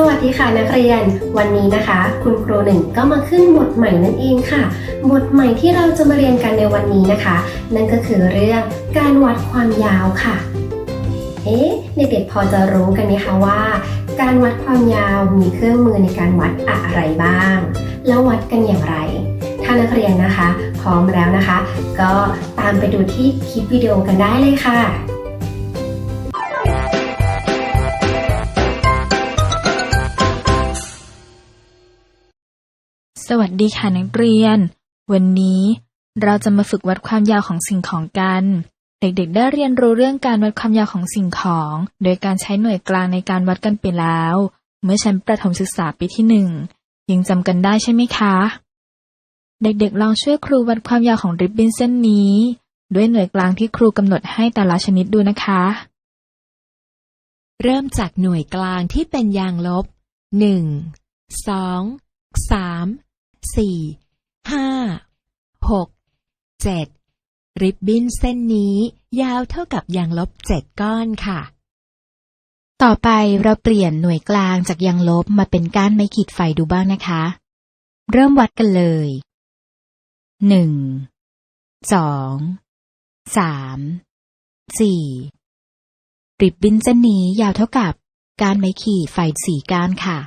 สวัสดีค่ะนักเรียน วันนี้นะคะ คุณครูหนึ่งก็มาขึ้นบทใหม่นั่นเองค่ะ บทใหม่ที่เราจะมาเรียนกันในวันนี้นะคะ นั่นก็คือเรื่องการวัดความยาวค่ะ เอ๊ะเด็กๆพอจะรู้กันไหมคะว่า การวัดความยาวมีเครื่องมือในการวัดอะไรบ้าง แล้ววัดกันอย่างไร ถ้านักเรียนนะคะ พร้อมแล้วนะคะ ก็ตามไปดูที่คลิปวิดีโอกันได้เลยค่ะ สวัสดีค่ะนักเรียน วันนี้เราจะมาฝึกวัดความยาวของสิ่งของกัน เด็กๆ ได้เรียนรู้เรื่องการวัดความยาวของสิ่งของ โดยการใช้หน่วยกลางในการวัดกันไปแล้ว เมื่อชั้นประถมศึกษาปีที่หนึ่งยังจำกันได้ใช่ไหมคะ เด็กๆ ลองช่วยครูวัดความยาวของริบบิ้นเส้นนี้ ด้วยหน่วยกลางที่ครูกำหนดให้แต่ละชนิดดูนะคะ เริ่มจากหน่วยกลางที่เป็นยางลบหนึ่งสองสาม สี่ห้าหกเจ็ดริบบิ้นเส้นนี้ยาวเท่ากับยางลบเจ็ดก้อนค่ะ ต่อไปเราเปลี่ยนหน่วยกลางจากยางลบมาเป็นก้านไม้ขีดไฟดูบ้างนะคะ เริ่มวัดกันเลยหนึ่งสองสามสี่ริบบิ้นเส้นนี้ยาวเท่ากับก้านไม้ขีดไฟสี่ก้านค่ะ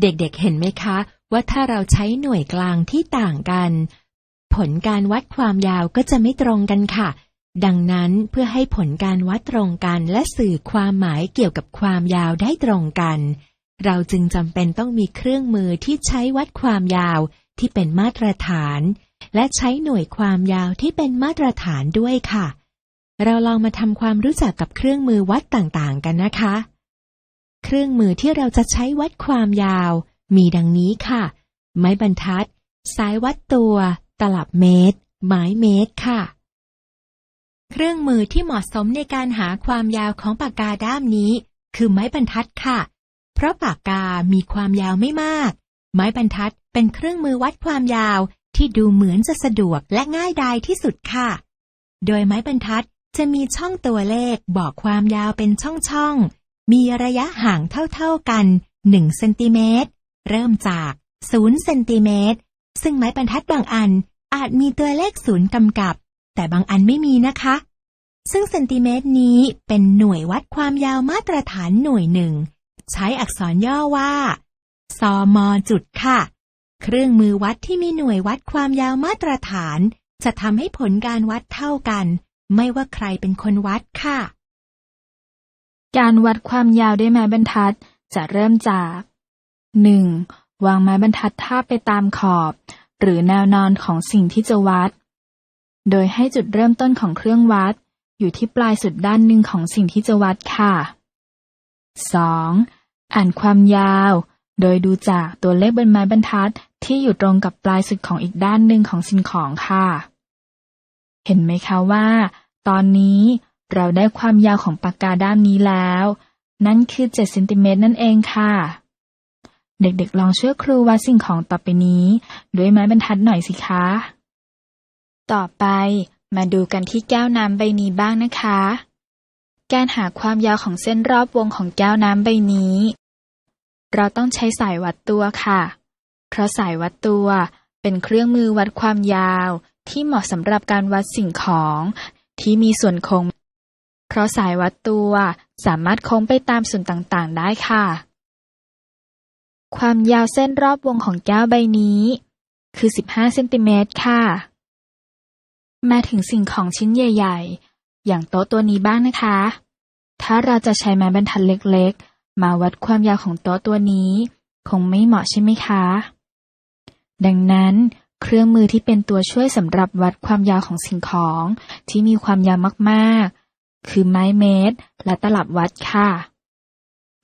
เด็กๆเห็นไหมคะ ว่าถ้าเราใช้หน่วยกลางที่ต่างกัน ผลการวัดความยาวก็จะไม่ตรงกันค่ะ ดังนั้นเพื่อให้ผลการวัดตรงกันและสื่อความหมายเกี่ยวกับความยาวได้ตรงกัน เราจึงจำเป็นต้องมีเครื่องมือที่ใช้วัดความยาวที่เป็นมาตรฐาน และใช้หน่วยความยาวที่เป็นมาตรฐานด้วยค่ะ เราลองมาทำความรู้จักกับเครื่องมือวัดต่างๆ กันนะคะ เครื่องมือที่เราจะใช้วัดความยาว มีดังนี้ค่ะ ไม้บรรทัด สายวัดตัว ตลับเมตรไม้เมตรค่ะ เครื่องมือที่เหมาะสมในการหาความยาวของปากกาด้ามนี้ คือไม้บรรทัดค่ะ เพราะปากกามีความยาวไม่มาก ไม้บรรทัดเป็นเครื่องมือวัดความยาวที่ดูเหมือนจะสะดวกและง่ายดายที่สุดค่ะ โดยไม้บรรทัดจะมีช่องตัวเลขบอกความยาวเป็นช่องๆ มีระยะห่างเท่าๆกัน 1 เซนติเมตร เริ่มจาก0เซนติเมตรซึ่งไม้บรรทัดบางอันอาจมีตัวเลขศูนย์กำกับ แต่บางอันไม่มีนะคะ ซึ่งเซนติเมตรนี้เป็นหน่วยวัดความยาวมาตรฐานหน่วยหนึ่ง ใช้อักษรย่อว่าซมจุดค่ะ เครื่องมือวัดที่มีหน่วยวัดความยาวมาตรฐาน จะทำให้ผลการวัดเท่ากัน ไม่ว่าใครเป็นคนวัดค่ะ การวัดความยาวด้วยไม้บรรทัดจะเริ่มจาก 1. วางไม้บรรทัดทาบไปตามขอบ หรือแนวนอนของสิ่งที่จะวัด โดยให้จุดเริ่มต้นของเครื่องวัด อยู่ที่ปลายสุดด้านหนึ่งของสิ่งที่จะวัดค่ะ 2. อ่านความยาว โดยดูจากตัวเลขบนไม้บรรทัดที่อยู่ตรงกับปลายสุดของอีกด้านหนึ่งของสิ่งของค่ะ เห็นไหมคะว่า ตอนนี้เราได้ความยาวของปากกาด้ามนี้แล้ว นั่นคือ7เซนติเมตรนั่นเองค่ะ เด็กๆลองช่วยครูวัดสิ่งของต่อไปนี้ ด้วยไม้บรรทัดหน่อยสิคะ ต่อไปมาดูกันที่แก้วน้ำใบนี้บ้างนะคะ การหาความยาวของเส้นรอบวงของแก้วน้ำใบนี้ เราต้องใช้สายวัดตัวค่ะ เพราะสายวัดตัวเป็นเครื่องมือวัดความยาวที่เหมาะสำหรับการวัดสิ่งของที่มีส่วนโค้ง เพราะสายวัดตัวสามารถโค้งไปตามส่วนต่างๆ ได้ค่ะ ความยาวเส้นรอบวงของแก้วใบนี้ คือ 15 เซนติเมตรค่ะ มาถึงสิ่งของชิ้นใหญ่ ๆ อย่างโต๊ะตัวนี้บ้างนะคะ ถ้าเราจะใช้ไม้บรรทัดเล็กๆ มาวัดความยาวของโต๊ะตัวนี้ คงไม่เหมาะใช่ไหมคะ ดังนั้นเครื่องมือที่เป็นตัวช่วยสำหรับวัดความยาวของสิ่งของที่มีความยาวมากๆ คือไม้เมตร และตลับวัดค่ะ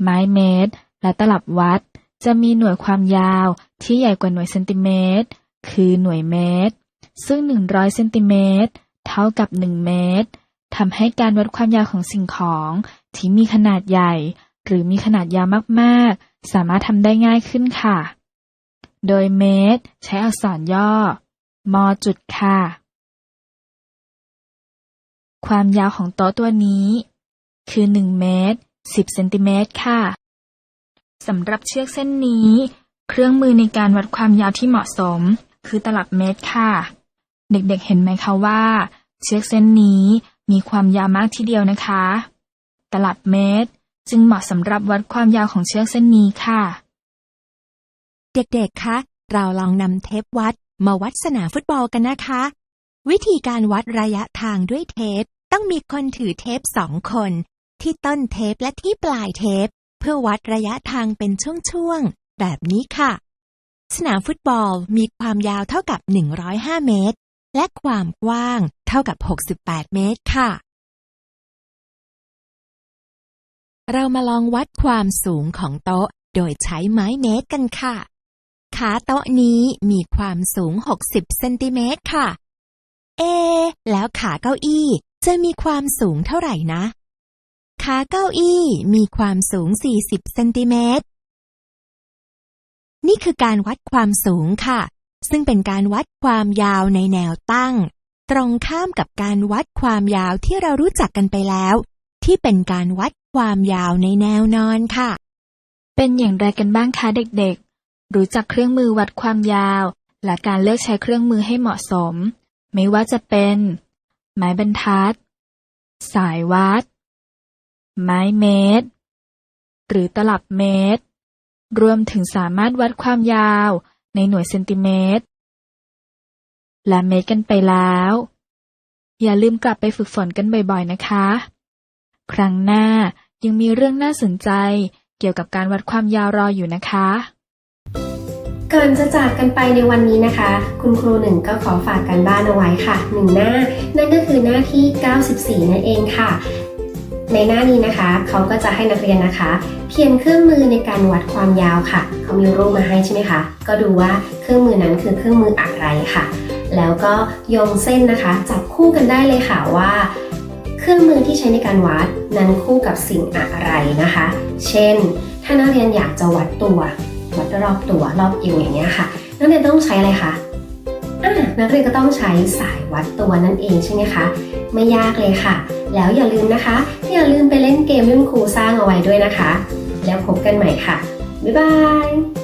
ไม้เมตร และตลับวัด จะมีหน่วยความยาวที่ใหญ่กว่าหน่วยเซนติเมตร คือหน่วยเมตร ซึ่ง 100เซนติเมตรเท่ากับ 1 เมตรทำให้การวัดความยาวของสิ่งของที่มีขนาดใหญ่ หรือมีขนาดยาวมากๆ สามารถทำได้ง่ายขึ้นค่ะ โดยเมตร ใช้อักษรย่อ มจุดค่ะ ความยาวของโต๊ะตัวนี้ คือ 1 เมตร 10 เซนติเมตรค่ะ สำหรับเชือกเส้นนี้ เครื่องมือในการวัดความยาวที่เหมาะสม คือตลับเมตรค่ะ เด็กๆเห็นไหมคะว่า เชือกเส้นนี้มีความยาวมากทีเดียวนะคะ ตลับเมตร จึงเหมาะสำหรับวัดความยาวของเชือกเส้นนี้ค่ะ เด็กๆ คะ เราลองนำเทปวัดมาวัดสนามฟุตบอลกันนะคะ วิธีการวัดระยะทางด้วยเทป ต้องมีคนถือเทปสองคน ที่ต้นเทปและที่ปลายเทป เพื่อวัดระยะทางเป็นช่วงๆ แบบนี้ค่ะ สนามฟุตบอลมีความยาวเท่ากับ 105 เมตร และความกว้างเท่ากับ 68 เมตรค่ะ เรามาลองวัดความสูงของโต๊ะโดยใช้ไม้เมตรกันค่ะ ขาโต๊ะนี้มีความสูง 60 เซนติเมตรค่ะ เอ แล้วขาเก้าอี้จะมีความสูงเท่าไหร่นะ ขาเก้าอี้มีความสูง 40 เซนติเมตร นี่คือการวัดความสูงค่ะ ซึ่งเป็นการวัดความยาวในแนวตั้ง ตรงข้ามกับการวัดความยาวที่เรารู้จักกันไปแล้ว ที่เป็นการวัดความยาวในแนวนอนค่ะ เป็นอย่างไรกันบ้างคะเด็กๆ รู้จักเครื่องมือวัดความยาว และการเลือกใช้เครื่องมือให้เหมาะสม ไม่ว่าจะเป็น ไม้บรรทัด สายวัด ไม้เมตร หรือตลับเมตร รวมถึงสามารถวัดความยาวในหน่วยเซนติเมตร และเมตรกันไปแล้ว อย่าลืมกลับไปฝึกฝนกันบ่อยๆนะคะ ครั้งหน้ายังมีเรื่องน่าสนใจเกี่ยวกับการวัดความยาวรออยู่นะคะก่อนจะจากกันไปในวันนี้นะคะ คุณครูหนึ่งก็ขอฝากการบ้านเอาไว้ค่ะหนึ่งหน้า นั่นก็คือหน้าที่ 94 นั่นเองค่ะ ในหน้านี้นะคะเขาก็จะให้นักเรียนนะคะ เพียงเครื่องมือในการวัดความยาวค่ะเขามีรูปมาให้ใช่ไหมคะก็ดูว่าเครื่องมือนั้นคือเครื่องมืออะไรค่ะ แล้วก็โยงเส้นนะคะ จับคู่กันได้เลยค่ะว่า เครื่องมือที่ใช้ในการวัดนั้นคู่กับสิ่งอะไรนะคะ เช่น ถ้านักเรียนอยากจะวัดตัววัดรอบตัวรอบเอวอย่างเงี้ยค่ะ นักเรียนต้องใช้อะไรคะนักเรียนก็ต้องใช้สายวัดตัวนั่นเองใช่ไหมคะ ไม่ยากเลยค่ะ แล้วอย่าลืมนะคะ อย่าลืมไปเล่นเกมที่คุณครูสร้างเอาไว้ด้วยนะคะ แล้วพบกันใหม่ค่ะ บ๊ายบาย